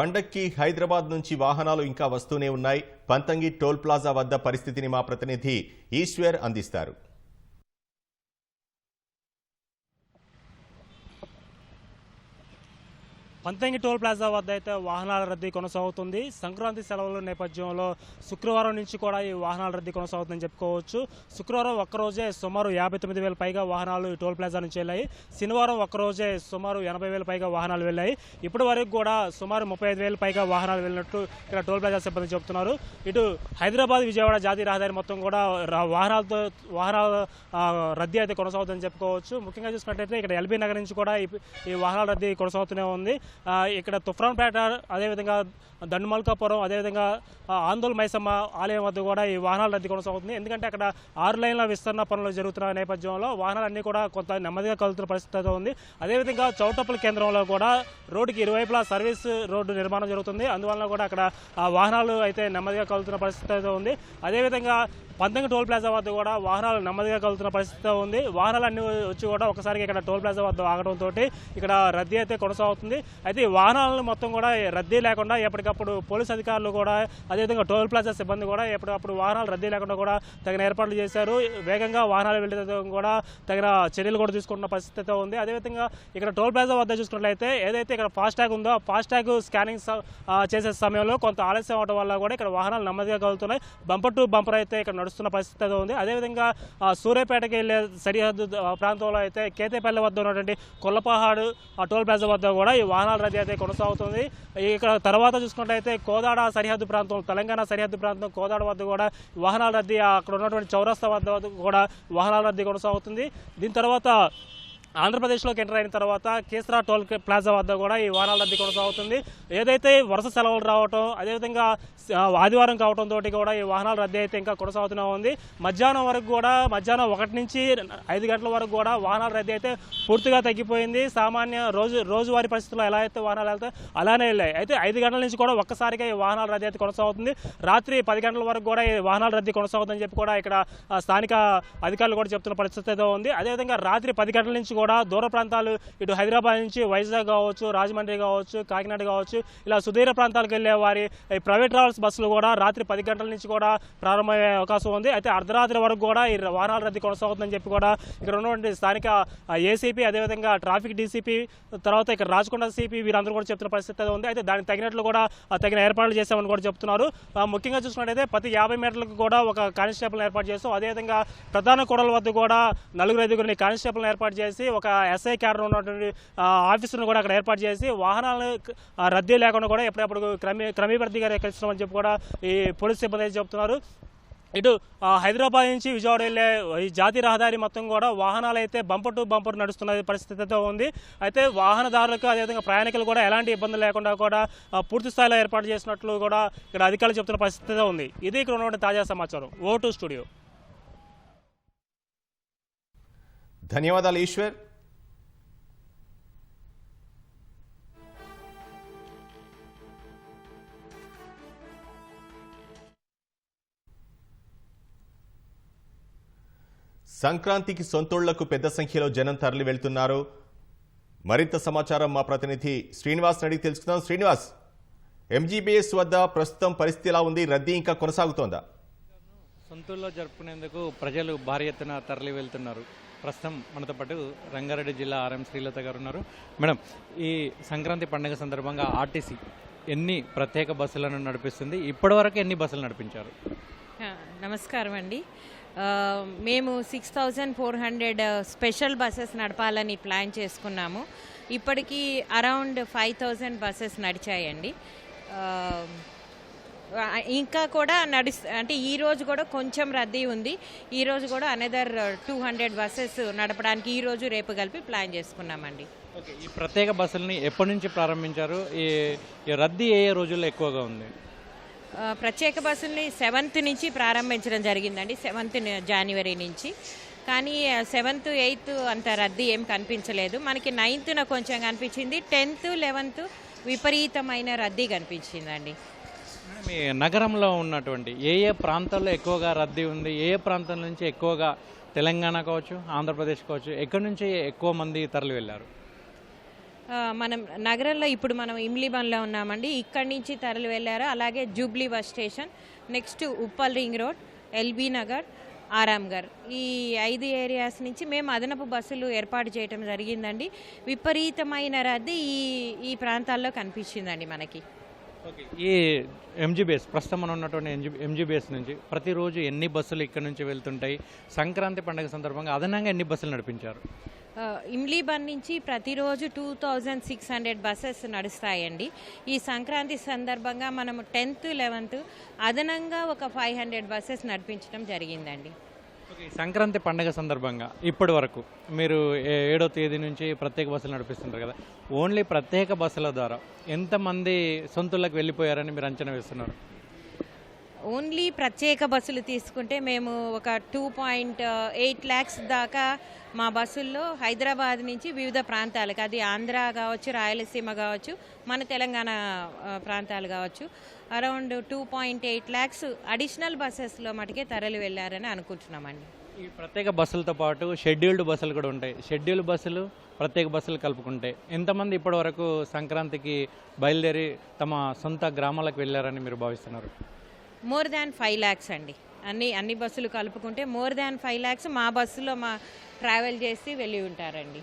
పండక్కి హైదరాబాద్ నుంచి వాహనాలు ఇంకా వస్తూనే ఉన్నాయి. పంతంగి టోల్ ప్లాజా వద్ద పరిస్థితిని మా ప్రతినిధి ఈశ్వర్ అందిస్తారు. పంతంగి టోల్ ప్లాజా వద్ద అయితే వాహనాల రద్దీ కొనసాగుతుంది. సంక్రాంతి సెలవుల నేపథ్యంలో శుక్రవారం నుంచి కూడా ఈ వాహనాల రద్దీ కొనసాగుతుందని చెప్పుకోవచ్చు. శుక్రవారం ఒక్కరోజే సుమారు యాభై తొమ్మిది వేల పైగా వాహనాలు ఈ టోల్ ప్లాజా నుంచి వెళ్ళాయి. శనివారం ఒక్కరోజే సుమారు ఎనభై వేల పైగా వాహనాలు వెళ్ళాయి. ఇప్పటి వరకు కూడా సుమారు ముప్పై ఐదు వేల పైగా వాహనాలు వెళ్ళినట్టు ఇక్కడ టోల్ ప్లాజా సిబ్బంది చెబుతున్నారు. ఇటు హైదరాబాద్ విజయవాడ జాతీయ రహదారి మొత్తం కూడా వాహనాలతో వాహనాల రద్దీ అయితే కొనసాగుతుందని చెప్పుకోవచ్చు. ముఖ్యంగా చూసినట్టయితే ఇక్కడ ఎల్బీ నగర్ నుంచి కూడా ఈ- వాహనాల రద్దీ కొనసాగుతూనే ఉంది. ఇక్కడ తుఫ్రాన్పేట అదేవిధంగా దండుమల్కాపురం అదేవిధంగా ఆ, ఆందోళన మైసమ్మ ఆలయం వద్ద కూడా ఈ వాహనాలు రద్దీ కొనసాగుతుంది ఎందుకంటే అక్కడ ఆరు లైన్ల విస్తరణ పనులు జరుగుతున్న నేపథ్యంలో వాహనాలన్నీ కూడా కొంత నెమ్మదిగా కలుతున్న పరిస్థితి అయితే ఉంది. అదేవిధంగా చౌటప్పల కేంద్రంలో కూడా రోడ్డుకి ఇరువైపులా సర్వీస్ రోడ్డు నిర్మాణం జరుగుతుంది. అందువలన కూడా అక్కడ వాహనాలు అయితే నెమ్మదిగా కలుతున్న పరిస్థితి అయితే ఉంది. అదేవిధంగా పంతంగి టోల్ ప్లాజా వద్ద కూడా వాహనాలు నెమ్మదిగా కలుతున్న పరిస్థితి ఉంది. వాహనాలు అన్ని వచ్చి కూడా ఒకసారిగా ఇక్కడ టోల్ ప్లాజా వద్ద ఆగడంతో ఇక్కడ రద్దీ అయితే కొనసాగుతుంది. అయితే ఈ వాహనాలను మొత్తం కూడా రద్దీ లేకుండా ఎప్పటికప్పుడు పోలీస్ అధికారులు కూడా అదేవిధంగా టోల్ ప్లాజా సిబ్బంది కూడా ఎప్పటికప్పుడు వాహనాలు రద్దీ లేకుండా కూడా తగిన ఏర్పాట్లు చేశారు. వేగంగా వాహనాలు వెళ్ళే కూడా తగిన చర్యలు కూడా తీసుకుంటున్న పరిస్థితి అయితే ఉంది. అదేవిధంగా ఇక్కడ టోల్ ప్లాజా వద్ద చూసుకున్నట్లయితే ఏదైతే ఇక్కడ ఫాస్టాగ్ ఉందో ఆ ఫాస్టాగ్ స్కానింగ్ చేసే సమయంలో కొంత ఆలస్యం అవడం వల్ల కూడా ఇక్కడ వాహనాలు నెమ్మదిగా కలుగుతున్నాయి బంపర్ టు బంపర్ అయితే ఇక్కడ నడుస్తున్న పరిస్థితి అయితే ఉంది. అదేవిధంగా సూర్యాపేటకి వెళ్ళే సరిహద్దు ప్రాంతంలో అయితే కేతేపల్లి వద్ద ఉన్నటువంటి కొల్లపహాడు ఆ టోల్ ప్లాజా వద్ద కూడా ఈ వాహనాల రద్దీ అయితే కొనసాగుతుంది. ఇక్కడ తర్వాత చూసుకున్నట్లయితే కోదాడ సరిహద్దు ప్రాంతం తెలంగాణ సరిహద్దు ప్రాంతం కోదాడ వద్ద కూడా వాహనాల రద్దీ అక్కడ ఉన్నటువంటి చౌరస్తా వద్ద వద్ద కూడా వాహనాల రద్దీ కొనసాగుతుంది. దీని తర్వాత ఆంధ్రప్రదేశ్లోకి ఎంటర్ అయిన తర్వాత కేసరా టోల్ ప్లాజా వద్ద కూడా ఈ వాహనాల రద్దీ కొనసాగుతుంది. ఏదైతే వరుస సెలవులు రావటం అదేవిధంగా ఆదివారం కావటం తోటి కూడా ఈ వాహనాల రద్దీ అయితే ఇంకా కొనసాగుతూనే ఉంది. మధ్యాహ్నం వరకు కూడా మధ్యాహ్నం ఒకటి నుంచి ఐదు గంటల వరకు కూడా వాహనాల రద్దీ అయితే పూర్తిగా తగ్గిపోయింది. సామాన్య రోజు రోజువారీ పరిస్థితుల్లో ఎలా అయితే వాహనాలు వెళ్తాయి అలానే వెళ్ళాయి. అయితే ఐదు గంటల నుంచి కూడా ఒక్కసారిగా ఈ వాహనాల రద్దీ అయితే కొనసాగుతుంది. రాత్రి పది గంటల వరకు కూడా ఈ వాహనాల రద్దీ కొనసాగుతుందని చెప్పి కూడా ఇక్కడ స్థానిక అధికారులు కూడా చెప్తున్న పరిస్థితి అయితే ఉంది. అదేవిధంగా రాత్రి పది గంటల నుంచి కూడా దూర ప్రాంతాలు ఇటు హైదరాబాద్ నుంచి వైజాగ్ కావచ్చు రాజమండ్రి కావచ్చు కాకినాడ కావచ్చు ఇలా సుదీర్ఘ ప్రాంతాలకు వెళ్ళే వారి ప్రైవేట్ ట్రావెల్స్ బస్సులు కూడా రాత్రి పది గంటల నుంచి కూడా ప్రారంభమయ్యే అవకాశం ఉంది. అయితే అర్ధరాత్రి వరకు కూడా ఈ వాహనాల రద్దీ కొనసాగుతుందని చెప్పి కూడా ఇక్కడ ఉన్నటువంటి స్థానిక ఏసీపీ అదేవిధంగా ట్రాఫిక్ డీసీపీ తర్వాత ఇక్కడ రాచకొండ సిపి వీరందరూ కూడా చెప్తున్న పరిస్థితి ఉంది. అయితే దానికి తగినట్లు కూడా తగిన ఏర్పాట్లు చేశామని కూడా చెప్తున్నారు. ముఖ్యంగా చూసుకున్నట్టయితే ప్రతి యాభై మీటర్లకు కూడా ఒక కానిస్టేబుల్ ఏర్పాటు చేస్తాం. అదేవిధంగా ప్రధాన కూడల వద్ద కూడా నలుగురు ఐదుగురిని కానిస్టేబుల్ ఏర్పాటు చేసి ఒక ఎస్ఐ క్యాడర్ ఉన్నటువంటి ఆ, కూడా అక్కడ ఏర్పాటు చేసి వాహనాలు రద్దీ లేకుండా కూడా ఎప్పుడప్పుడు క్రమీ క్రమీబద్ధంగా కలిసినామని చెప్పి కూడా ఈ పోలీస్ సిబ్బంది చెప్తున్నారు. ఇటు హైదరాబాద్ నుంచి విజయవాడ వెళ్ళే ఈ జాతీయ రహదారి మొత్తం కూడా వాహనాలు అయితే బంపర్ టు బంపర్ నడుస్తున్న పరిస్థితి ఉంది. అయితే వాహనదారులకు అదేవిధంగా ప్రయాణికులు కూడా ఎలాంటి ఇబ్బందులు లేకుండా కూడా పూర్తి స్థాయిలో ఏర్పాటు చేసినట్లు కూడా ఇక్కడ అధికారులు చెప్తున్న పరిస్థితి ఉంది. ఇది ఇక్కడ ఉన్నటువంటి తాజా సమాచారం. ఓ స్టూడియో. ధన్యవాదాలు ఈశ్వర్. సంక్రాంతికి సొంతోళ్ళకు పెద్ద సంఖ్యలో జనం తరలి వెళ్తున్నారు. మరింత సమాచారం మా ప్రతినిధి శ్రీనివాస్ అడిగి తెలుసుకుందాం. శ్రీనివాస్ ఎంజీబీఎస్ వద్ద ప్రస్తుతం పరిస్థితి ఎలా ఉంది? రద్దీ ఇంకా కొనసాగుతోందా? సొంతూరులో జరుపుకునేందుకు ప్రజలు భారీ ఎత్తున తరలి వెళ్తున్నారు. ప్రస్తుతం మనతో పాటు రంగారెడ్డి జిల్లా ఆర్ఎం శ్రీలత గారు ఉన్నారు. మేడం ఈ సంక్రాంతి పండుగ సందర్భంగా ఆర్టీసీ ఎన్ని ప్రత్యేక బస్సులను నడిపిస్తుంది? ఇప్పటివరకు ఎన్ని బస్సులు నడిపించారు? నమస్కారం అండి. మేము six thousand four hundred special buses నడపాలని ప్లాన్ చేసుకున్నాము. ఇప్పటికీ అరౌండ్ ఫైవ్ థౌజండ్ బస్సెస్ నడిచాయండి. ఇంకా కూడా నడుస్ అంటే ఈ రోజు కూడా కొంచెం రద్దీ ఉంది. ఈ రోజు కూడా అనదర్ టూ హండ్రెడ్ బస్సెస్ నడపడానికి ఈ రోజు రేపు కలిపి ప్లాన్ చేసుకున్నామండి. ఓకే ఈ ప్రత్యేక బస్సులని ఎప్పటి నుంచి ప్రారంభించారు? ఈ రద్దీ ఏ రోజుల్లో ఎక్కువగా ఉంది? ప్రత్యేక బస్సుల్ని సెవెంత్ నుంచి ప్రారంభించడం జరిగిందండి సెవెంత్ జనవరి నుంచి. కానీ సెవెంత్ ఎయిత్ అంత రద్దీ ఏం కనిపించలేదు. మనకి నైన్త్న కొంచెం కనిపించింది టెన్త్ లెవెన్త్ విపరీతమైన రద్దీ కనిపించిందండి. మీ నగరంలో ఉన్నటువంటి ఏ ఏ ప్రాంతాల్లో ఎక్కువగా రద్దీ ఉంది? ఏ ఏ ప్రాంతం నుంచి ఎక్కువగా తెలంగాణ కావచ్చు ఆంధ్రప్రదేశ్ కావచ్చు ఎక్కడి నుంచి ఎక్కువ మంది తరలి వెళ్ళారు? మనం నగరంలో ఇప్పుడు మనం ఇమ్లీబన్లో ఉన్నామండి. ఇక్కడి నుంచి తరలి వెళ్ళారు. అలాగే Jubilee bus station next Uppal ring road LB Nagar Aramghar ఈ ఐదు ఏరియాస్ నుంచి మేము అదనపు బస్సులు ఏర్పాటు చేయడం జరిగిందండి. విపరీతమైన రద్దీ ఈ ఈ ప్రాంతాల్లో కనిపించిందండి మనకి. ఓకే ఈ ఎంజీబీఎస్ ప్రస్తుతం మనం ఉన్నటువంటి ఎంజీ ఎంజీబీఎస్ నుంచి ప్రతిరోజు ఎన్ని బస్సులు ఇక్కడ నుంచి వెళ్తుంటాయి? సంక్రాంతి పండుగ సందర్భంగా అదనంగా ఎన్ని బస్సులు నడిపించారు? ఇమ్లీబన్ నుంచి ప్రతిరోజు two thousand six hundred buses నడుస్తాయండి. ఈ సంక్రాంతి సందర్భంగా మనము టెన్త్ లెవెన్త్ అదనంగా ఒక ఫైవ్ హండ్రెడ్ బస్సెస్ నడిపించడం జరిగిందండి. సంక్రాంతి పండగ సందర్భంగా ఇప్పటి వరకు మీరు ఏ- ఏడో తేదీ నుంచి ప్రత్యేక బస్సులు నడిపిస్తుంటారు కదా. ఓన్లీ ప్రత్యేక బస్సుల ద్వారా ఎంతమంది సొంతులకు వెళ్ళిపోయారని మీరు అంచనా వేస్తున్నారు? ఓన్లీ ప్రత్యేక బస్సులు తీసుకుంటే మేము ఒక టూ పాయింట్ ఎయిట్ ల్యాక్స్ దాకా మా బస్సుల్లో హైదరాబాద్ నుంచి వివిధ ప్రాంతాలకు అది ఆంధ్ర కావచ్చు రాయలసీమ కావచ్చు మన తెలంగాణ ప్రాంతాలు కావచ్చు around two point eight lakhs additional బస్సెస్లో మటుకే తరలి వెళ్ళారని అనుకుంటున్నామండి. ఈ ప్రత్యేక బస్సులతో పాటు షెడ్యూల్డ్ బస్సులు కూడా ఉంటాయి. షెడ్యూల్డ్ బస్సులు ప్రత్యేక బస్సులు కలుపుకుంటాయి ఎంతమంది ఇప్పటి వరకు సంక్రాంతికి బయలుదేరి తమ సొంత గ్రామాలకు వెళ్ళారని మీరు భావిస్తున్నారు? మోర్ దాన్ ఫైవ్ ల్యాక్స్ అండి. అన్ని అన్ని బస్సులు కలుపుకుంటే మోర్ దాన్ ఫైవ్ ల్యాక్స్ మా బస్సులో మా ట్రావెల్ చేసి వెళ్ళి ఉంటారండి.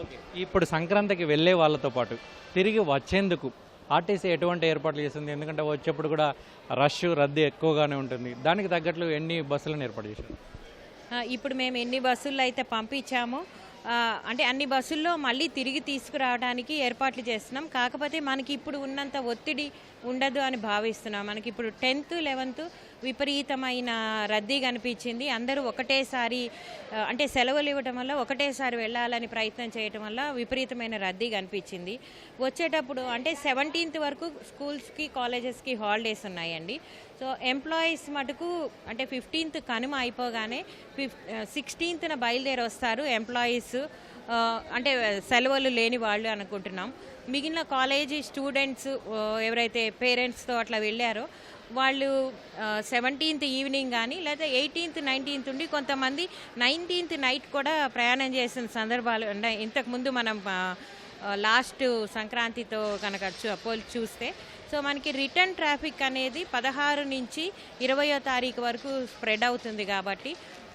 ఓకే ఇప్పుడు సంక్రాంతికి వెళ్ళే వాళ్ళతో పాటు తిరిగి వచ్చేందుకు ఆర్టీసీ ఎటువంటి ఏర్పాట్లు చేస్తుంది? ఎందుకంటే వచ్చేప్పుడు కూడా రష్ రద్దీ ఎక్కువగానే ఉంటుంది. దానికి తగ్గట్లు ఎన్ని బస్సులను ఏర్పాటు చేశారు? ఇప్పుడు మేము ఎన్ని బస్సుల్లో అయితే పంపించామో అంటే అన్ని బస్సుల్లో మళ్ళీ తిరిగి తీసుకురావడానికి ఏర్పాట్లు చేస్తున్నాం. కాకపోతే మనకి ఇప్పుడు ఉన్నంత ఒత్తిడి ఉండదు అని భావిస్తున్నాం. మనకి ఇప్పుడు టెన్త్ లెవెన్త్ విపరీతమైన రద్దీ కనిపించింది. అందరూ ఒకటేసారి అంటే సెలవులు ఇవ్వటం వల్ల ఒకటేసారి వెళ్ళాలని ప్రయత్నం చేయటం వల్ల విపరీతమైన రద్దీ కనిపించింది. వచ్చేటప్పుడు అంటే సెవెంటీన్త్ వరకు స్కూల్స్కి కాలేజెస్కి హాలిడేస్ ఉన్నాయండి. సో ఎంప్లాయీస్ మటుకు అంటే ఫిఫ్టీన్త్ కనుమ అయిపోగానే ఫిఫ్ సిక్స్టీన్త్న బయలుదేరి వస్తారు ఎంప్లాయీస్ అంటే సెలవులు లేని వాళ్ళు అనుకుంటున్నాం. మిగిలిన కాలేజీ స్టూడెంట్స్ ఎవరైతే పేరెంట్స్తో అట్లా వెళ్ళారో వాళ్ళు సెవెంటీన్త్ ఈవినింగ్ కానీ లేదా ఎయిటీన్త్ నైన్టీన్త్ ఉండి కొంతమంది నైన్టీన్త్ నైట్ కూడా ప్రయాణం చేసిన సందర్భాలు ఉన్నాయి ఇంతకుముందు మనం లాస్ట్ సంక్రాంతితో కనుక పోల్ చూస్తే సో మనకి రిటర్న్ ట్రాఫిక్ అనేది పదహారు నుంచి ఇరవయో తారీఖు వరకు స్ప్రెడ్ అవుతుంది కాబట్టి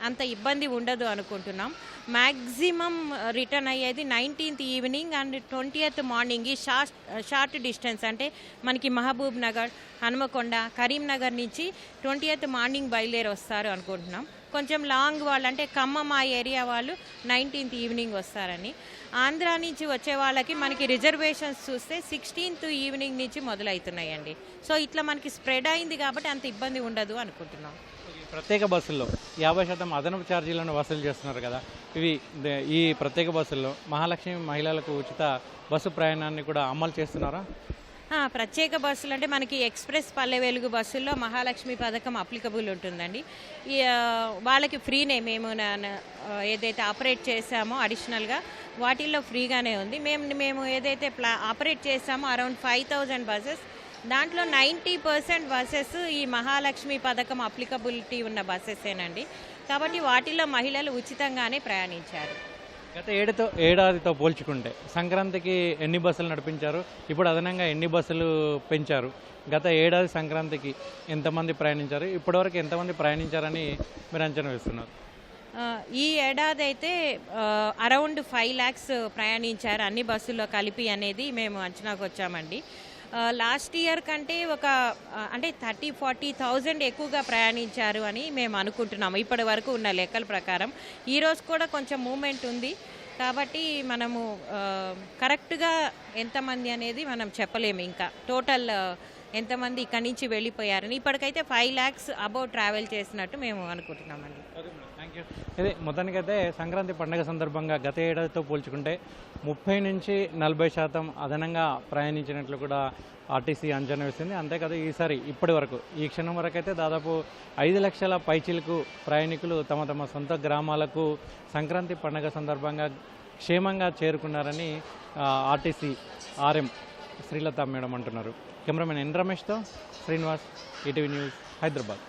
అంత ఇబ్బంది ఉండదు అనుకుంటున్నాం. మ్యాక్సిమం రిటర్న్ uh, అయ్యేది nineteenth evening and twentieth morning ఈ షార్ట్ షార్ట్ డిస్టెన్స్ అంటే మనకి మహబూబ్ నగర్ హనుమకొండ కరీంనగర్ నుంచి ట్వంటీయత్ మార్నింగ్ బయలుదేరి వస్తారు అనుకుంటున్నాం. కొంచెం లాంగ్ వాళ్ళు అంటే ఖమ్మం ఆ ఏరియా వాళ్ళు నైన్టీన్త్ ఈవినింగ్ వస్తారని. ఆంధ్ర నుంచి వచ్చే వాళ్ళకి మనకి రిజర్వేషన్స్ చూస్తే సిక్స్టీన్త్ ఈవినింగ్ నుంచి మొదలవుతున్నాయండి. సో ఇట్లా మనకి స్ప్రెడ్ అయింది కాబట్టి అంత ఇబ్బంది ఉండదు అనుకుంటున్నాం. ప్రత్యేక బస్సుల్లో యాభై శాతం అదనపు ఛార్జీలను వసూలు చేస్తున్నారు కదా. ఇవి ఈ ప్రత్యేక బస్సుల్లో మహాలక్ష్మి మహిళలకు ఉచిత బస్సు ప్రయాణాన్ని కూడా అమలు చేస్తున్నారా? ప్రత్యేక బస్సులు అంటే మనకి ఎక్స్ప్రెస్ పల్లె వెలుగు బస్సుల్లో మహాలక్ష్మి పథకం అప్లికబుల్ ఉంటుందండి. వాళ్ళకి ఫ్రీనే మేము ఏదైతే ఆపరేట్ చేసామో అడిషనల్గా వాటిల్లో ఫ్రీగానే ఉంది. మేము మేము ఏదైతే ప్లా ఆపరేట్ చేసామో అరౌండ్ ఫైవ్ థౌజండ్ బస్సెస్ దాంట్లో నైంటీ పర్సెంట్ బస్సెస్ ఈ మహాలక్ష్మి పథకం అప్లికబిలిటీ ఉన్న బస్సెసేనండి. కాబట్టి వాటిల్లో మహిళలు ఉచితంగానే ప్రయాణించారు. గత ఏడుతో ఏడాదితో పోల్చుకుంటే సంక్రాంతికి ఎన్ని బస్సులు నడిపించారు? ఇప్పుడు అదనంగా ఎన్ని బస్సులు పెంచారు? గత ఏడాది సంక్రాంతికి ఎంతమంది ప్రయాణించారు? ఇప్పటివరకు ఎంతమంది ప్రయాణించారని మీరు అంచనా వేస్తున్నారు? ఈ ఏడాది అయితే అరౌండ్ ఫైవ్ ల్యాక్స్ ప్రయాణించారు అన్ని బస్సుల్లో కలిపి అనేది మేము అంచనాకు వచ్చామండి లాస్ట్ ఇయర్ కంటే ఒక అంటే థర్టీ ఫార్టీ థౌజండ్ ఎక్కువగా ప్రయాణించారు అని మేము అనుకుంటున్నాము. ఇప్పటి వరకు ఉన్న లెక్కల ప్రకారం. ఈరోజు కూడా కొంచెం మూమెంట్ ఉంది. కాబట్టి మనము కరెక్ట్గా ఎంతమంది అనేది మనం చెప్పలేము ఇంకా. టోటల్ ఎంతమంది ఇక్కడి నుంచి వెళ్ళిపోయారని. ఇప్పటికైతే ఫైవ్ ల్యాక్స్ అబౌవ్ ట్రావెల్ చేసినట్టు మేము అనుకుంటున్నామండి. ఇది మొత్తానికైతే సంక్రాంతి పండుగ సందర్భంగా గత ఏడాదితో పోల్చుకుంటే ముప్పై నుంచి నలభై శాతం అదనంగా ప్రయాణించినట్లు కూడా ఆర్టీసీ అంచనా వేసింది. అంతేకాదు ఈసారి ఇప్పటి వరకు ఈ క్షణం వరకు అయితే దాదాపు ఐదు లక్షల పైచీలకు ప్రయాణికులు తమ తమ సొంత గ్రామాలకు సంక్రాంతి పండుగ సందర్భంగా క్షేమంగా చేరుకున్నారని ఆర్టీసీ ఆర్ఎం శ్రీలత మేడం అంటున్నారు. కెమెరామెన్ ఎన్ రమేష్తో శ్రీనివాస్ ఈటీవీ న్యూస్ హైదరాబాద్.